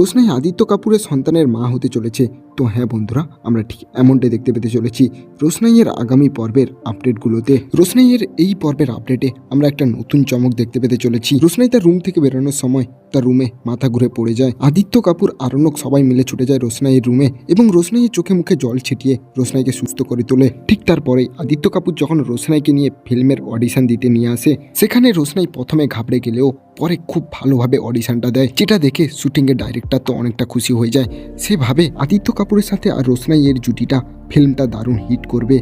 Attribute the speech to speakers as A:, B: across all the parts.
A: রোশনাই আদিত্য কাপুরের সন্তানের মা হতে চলেছে। তো হ্যাঁ বন্ধুরা, আমরা ঠিক এমনটাই দেখতে পেতে চলেছি রোশনাইয়ের আগামী পর্বের আপডেটগুলোতে। রোশনাইয়ের এই পর্বের আপডেটে আমরা একটা নতুন চমক দেখতে পেতে চলেছি। রোশনাই তার রুম থেকে বেরোনোর সময় তার রুমে মাথা ঘুরে পড়ে যায়। আদিত্য, কাপুর, আরণ্যক সবাই মিলে ছুটে যায় রোশনাইয়ের রুমে এবং রোশনাইয়ের চোখে মুখে জল ছিটিয়ে রোশনাইকে সুস্থ করে তোলে। ঠিক তারপরে আদিত্য, কাপুর যখন রোশনাইকে নিয়ে ফিল্মের অডিশন দিতে নিয়ে আসে, সেখানে রোশনাই প্রথমে ঘাবড়ে গেলেও পরে খুব ভালোভাবে অডিশনটা দেয়। যেটা দেখে শুটিংয়ের ডাইরেক্টর তো অনেকটা খুশি হয়ে যায়। সেভাবে আদিত্য, কাপুরের সাথে আর রোশনাইয়ের জুটিটা ফিল্মটা দারুণ হিট করবে।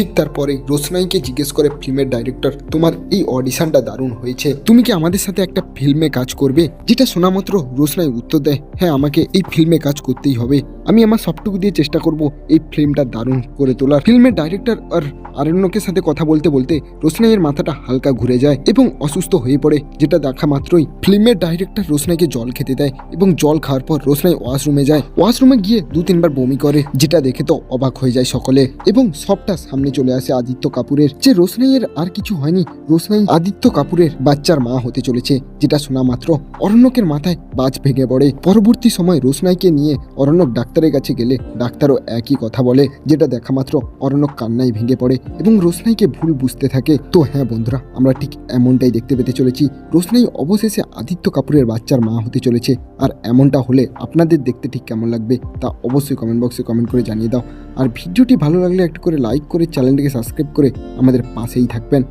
A: ঠিক তারপরে রোশনাইকে জিজ্ঞেস করে ফিল্মের ডাইরেক্টর তোমার এই অডিশনটা দারুণ হয়েছে। তুমি কি আমাদের সাথে একটা ফিল্মে কাজ করবে? যেটা শোনা মাত্র রোশনাই উত্তর দেয় হ্যাঁ আমাকে এই ফিল্মে কাজ করতেই হবে। আমি আমার সবটুকু দিয়ে চেষ্টা করব এই ফিল্মটা দারুণ করে তোলার। ফিল্মের ডাইরেক্টর আর আরণ্যকের সাথে কথা বলতে বলতে রোশনাইয়ের মাথাটা হালকা ঘুরে যায় এবং অসুস্থ হয়ে পড়ে, যেটা দেখা মাত্রই ফিল্মের ডাইরেক্টর রোশনাইকে জল খেতে দেয় এবং জল খাওয়ার পর রোশনাই ওয়াশরুমে যায়। ওয়াশরুমে গিয়ে দু তিনবার বমি করে, যেটা দেখে তো অবাক হয়ে যায় সকলে এবং সবটা সামনে চলে আসে আদিত্য কাপুরের। যে রোশনাইয়ের আর কিছু হয়নি, রোশনাই আদিত্য কাপুরের বাচ্চার মা হতে চলেছে, যেটা শোনা মাত্র অরণ্যকের মাথায় বাজ ভেঙে পড়ে। পরবর্তী সময় রোশনাইকে নিয়ে অরণ্যক ডাক্তারের কাছে গেলে ডাক্তারও একই কথা বলে, যেটা দেখা মাত্র অরণ্যক কান্নায় ভেঙে পড়ে এবং রোশনাইকে ভুল বুঝতে থাকে। তো হ্যাঁ বন্ধুরা, আমরা ঠিক এমনটাই দেখতে পেতে চলেছি। রোশনাই অবশেষে আদিত্য কাপুরের বাচ্চার মা হতে চলেছে। আর এমনটা হলে আপনাদের দেখতে ঠিক কেমন লাগবে তা অবশ্যই কমেন্ট বক্সে কমেন্ট করে জানিয়ে দাও। আর ভিডিওটি ভালো লাগলে একটু করে লাইক করে চ্যানেলটিকে সাবস্ক্রাইব করে আমাদের পাশেই থাকবেন।